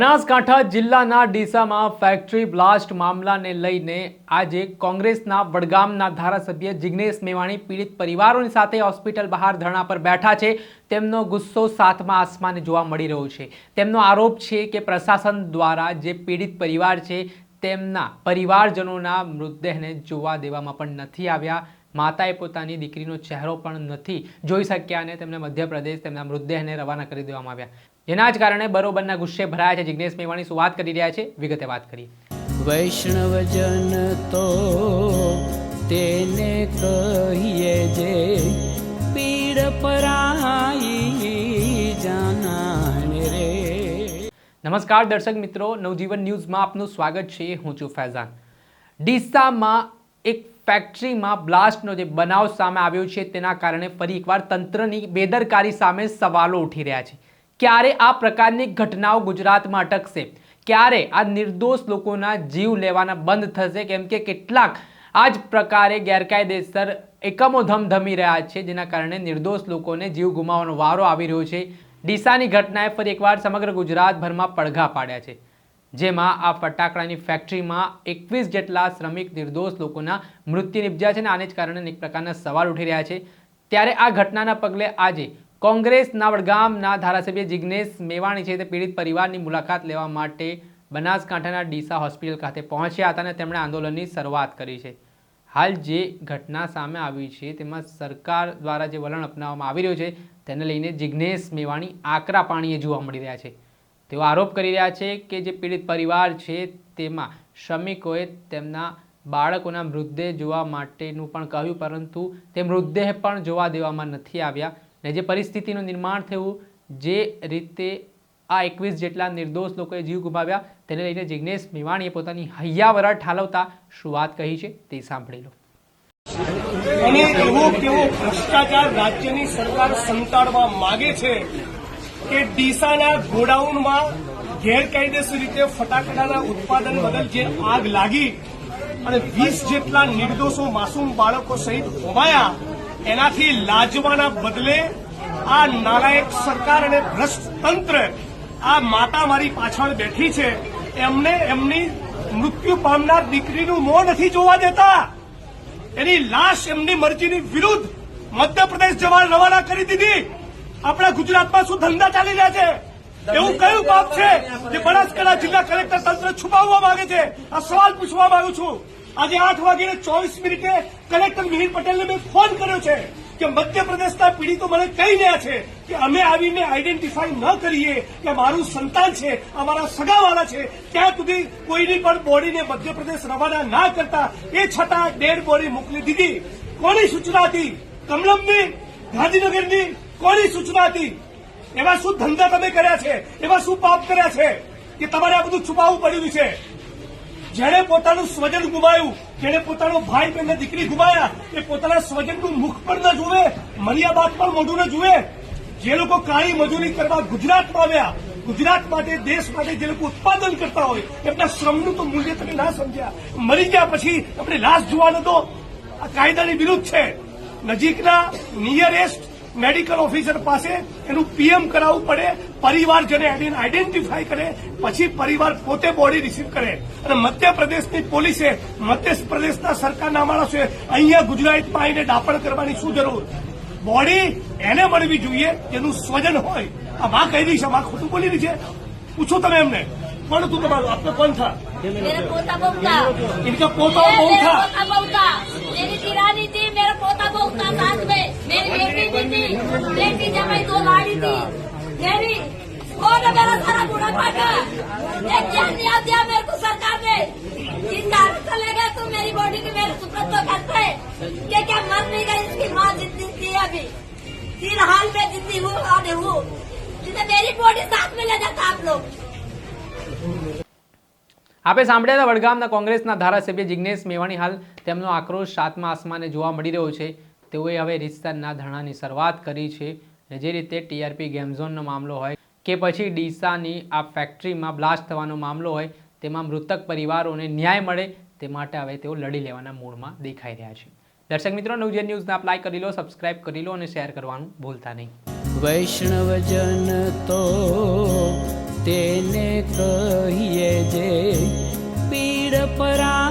બનાસકાંઠા જિલ્લાના ડીસામાં factory blast મામલાને લઈને આજે કોંગ્રેસના વડગામના ધારાસભ્ય જિગ્નેશ મેવાણી પીડિત પરિવારોની સાથે હોસ્પિટલ બહાર ધરણા પર બેઠા છે. તેમનો ગુસ્સો સાતમા આસમાને જોવા મળી રહ્યો છે. તેમનો આરોપ છે કે પ્રશાસન દ્વારા જે પીડિત પરિવાર છે તેમના પરિવારજનોના મૃતદેહને જોવા દેવામાં પણ નથી આવ્યા. માતાએ પોતાની દીકરીનો ચહેરો પણ નથી જોઈ શક્યા અને તેમને મધ્યપ્રદેશ તેમના મૃતદેહને રવાના કરી દેવામાં આવ્યા. જેના જ કારણે બરોબરના ગુસ્સે ભરાયા છે જિજ્ઞેશ મેવાણી. શું વાત કરી રહ્યા છે? વિગતે વાત કરીએ. વૈષ્ણવજન તો તેને કહીએ જે પીડ પરાઈ જાનાને રે. નમસ્કાર દર્શક મિત્રો નવજીવન ન્યૂઝમાં આપનું સ્વાગત છે. હું છું ફૈઝાન. ડીસામાં એક ફેક્ટરીમાં બ્લાસ્ટનો જે બનાવ સામે આવ્યો છે તેના કારણે ફરી એકવાર તંત્રની બેદરકારી સામે સવાલો ઉઠી રહ્યા છે. ક્યારે આ પ્રકારની ઘટનાઓ ગુજરાતમાં અટકશે? ક્યારે આ નિર્દોષ લોકોના જીવ લેવાના બંધ થશે? કેમ કે કેટલાક આ જ પ્રકારે ગેરકાયદેસર એકમો ધમધમી રહ્યા છે, જેના કારણે નિર્દોષ લોકોને જીવ ગુમાવવાનો વારો આવી રહ્યો છે. ડીસાની ઘટનાએ ફરી એકવાર સમગ્ર ગુજરાતભરમાં પડઘા પાડ્યા છે. જેમાં આ ફટાકડાની ફેક્ટરીમાં એકવીસ જેટલા શ્રમિક નિર્દોષ લોકોના મૃત્યુ નિપજ્યા છે અને આને જ કારણે એક પ્રકારના સવાલ ઉઠી રહ્યા છે. ત્યારે આ ઘટનાના પગલે આજે કોંગ્રેસના નાવડગામના ધારાસભ્ય જિગ્નેશ મેવાણી છે તે પીડિત પરિવારની મુલાકાત લેવા માટે બનાસકાંઠાના ડીસા હોસ્પિટલ ખાતે પહોંચ્યા હતા અને તેમણે આંદોલનની શરૂઆત કરી છે. હાલ જે ઘટના સામે આવી છે તેમાં સરકાર દ્વારા જે વલણ અપનાવવામાં આવી રહ્યું છે તેને લઈને જિગ્નેશ મેવાણી આકરા પાણીએ જોવા મળી રહ્યા છે. તેઓ આરોપ કરી રહ્યા છે કે જે પીડિત પરિવાર છે તેમાં શ્રમિકોએ તેમના બાળકોના મૃતદેહ જોવા માટેનું પણ કહ્યું, પરંતુ તે મૃતદેહ પણ જોવા દેવામાં નથી આવ્યા. ને જે પરિસ્થિતિનું નિર્માણ થયું, જે રીતે આ એકવીસ જેટલા નિર્દોષ લોકોએ જીવ ગુમાવ્યા, તેને લઈને જિગ્નેશ મેવાણીએ પોતાની હૈયાવરા ઠાલવતા શું વાત કહી છે, તે સાંભળી લો. અને એવો કેવો ભ્રષ્ટાચાર રાજ્યની સરકાર સંતાડવા માંગે છે કે ડીસાના ગોડાઉનમાં ગેરકાયદેસર રીતે ફટાકડાના ઉત્પાદન બદલ જે આગ લાગી અને વીસ જેટલા નિર્દોષો માસૂમ બાળકો સહિત હોમાયા એનાથી લાજવાના બદલે આ નાલાયક સરકાર અને ભ્રષ્ટ તંત્ર આ માતા મારી પાછળ બેઠી છે, એમને એમની મૃત્યુ પામનાર દીકરીનું મોં નથી જોવા દેતા. એની લાશ એમની મરજીની વિરુદ્ધ મધ્યપ્રદેશ જવા રવાના કરી દીધી. આપણા ગુજરાતમાં શું ધંધા ચાલી રહ્યા છે? એવું કયું પાપ છે જે બનાસકાંઠા જિલ્લા કલેક્ટર તંત્ર છુપાવવા માંગે છે? આ સવાલ પૂછવા માંગુ છું. આજે આઠ વાગીને ચોવીસ મિનિટે કલેક્ટર મિહિર પટેલને મેં ફોન કર્યો છે કે મધ્યપ્રદેશના પીડિતો મને કહી રહ્યા છે કે અમે આવીને આઈડેન્ટિફાઈ ન કરીએ કે મારું સંતાન છે, અમારા સગાવાળા છે. ત્યાં સુધી કોઈની પણ બોડીને મધ્યપ્રદેશ રવાના ના કરતા, એ છતાં ડેડ બોડી મોકલી દીધી. કોની સૂચના હતી? કમલમની? ગાંધીનગરની? કોની સૂચના હતી? એવા શું ધંધા તમે કર્યા છે? એવા શું પાપ કર્યા છે? કે તમારે આ બધું છુપાવવું પડ્યું છે? જેણે પોતાનું સ્વજન ગુમાયું જેણે પોતાનો ભાઈ બહેન દીકરી ગુમાયા એ પોતાના સ્વજનનું મુખ પણ ન જુએ મર્યા બાદ પણ મોઢું ન જુએ. જે લોકો કાળી મજૂરી કરવા ગુજરાતમાં આવ્યા, ગુજરાત માટે, દેશ માટે જે લોકો ઉત્પાદન કરતા હોય, એમના શ્રમનું તો મૂલ્ય તમે ના સમજ્યા. મરી ગયા પછી આપણે લાશ જોવાનો તો આ કાયદાની વિરુદ્ધ છે. નજીકના નિયરેસ્ટ મેડિકલ ઓફિસર પાસે એનું પીએમ કરાવવું પડે પરિવાર જેને આઈડેન્ટિફાઈ કરે પછી પરિવાર પોતે બોડી રિસીવ કરે અને મધ્યપ્રદેશની પોલીસે મધ્યપ્રદેશના સરકારના માણસોએ અહીંયા ગુજરાતમાં આવીને દાપણ કરવાની શું જરૂર બોડી એને મળવી જોઈએ જેનું સ્વજન હોય આ માં કહી રહી છે માં ખોટું બોલી રહી છે પૂછો તમે એમને કોણ તું તમારું આપને કોણ થા मेरा पोता बहू था इनका पोता ये बहू मेरा था पोता बहू था मेरी किरानी थी मेरा पोता बहू था साथ में मेरी बेटी भी थी बेटी जमाई दो लाड़ी थी मेरी और मेरा सारा बुढ़ा पाटा एक ज्ञान नहीं आ दिया मेरे को सरकार ने जिसका चले गए तो मेरी बॉडी की मेरे सुप्रत तो करते कि क्या मर नहीं गई इसकी माँ जिंदी थी अभी फिलहाल में जिंदी हूँ और हूँ जिसे मेरी बॉडी साथ में ले जाता आप लोग આપણે સાંભળ્યા હતા વડગામના કોંગ્રેસના ધારાસભ્ય જિગ્નેશ મેવાણી હાલ તેમનો આક્રોશ સાતમા આસમાને જોવા મળી રહ્યો છે તેઓએ હવે રીતસરના ધરણાની શરૂઆત કરી છે ને જે રીતે ટીઆરપી ગેમ ઝોનનો મામલો હોય કે પછી ડીસાની આ ફેક્ટરીમાં બ્લાસ્ટ થવાનો મામલો હોય, તેમાં મૃતક પરિવારોને ન્યાય મળે તે માટે હવે તેઓ લડી લેવાના મૂડમાં દેખાઈ રહ્યા છે. દર્શક મિત્રો નવજન ન્યૂઝને આપ લાઈક કરી લો, સબસ્ક્રાઇબ કરી લો અને શેર કરવાનું ભૂલતા નહીં. વૈષ્ણવજન તો તેને કહીએ જે પીડ પરા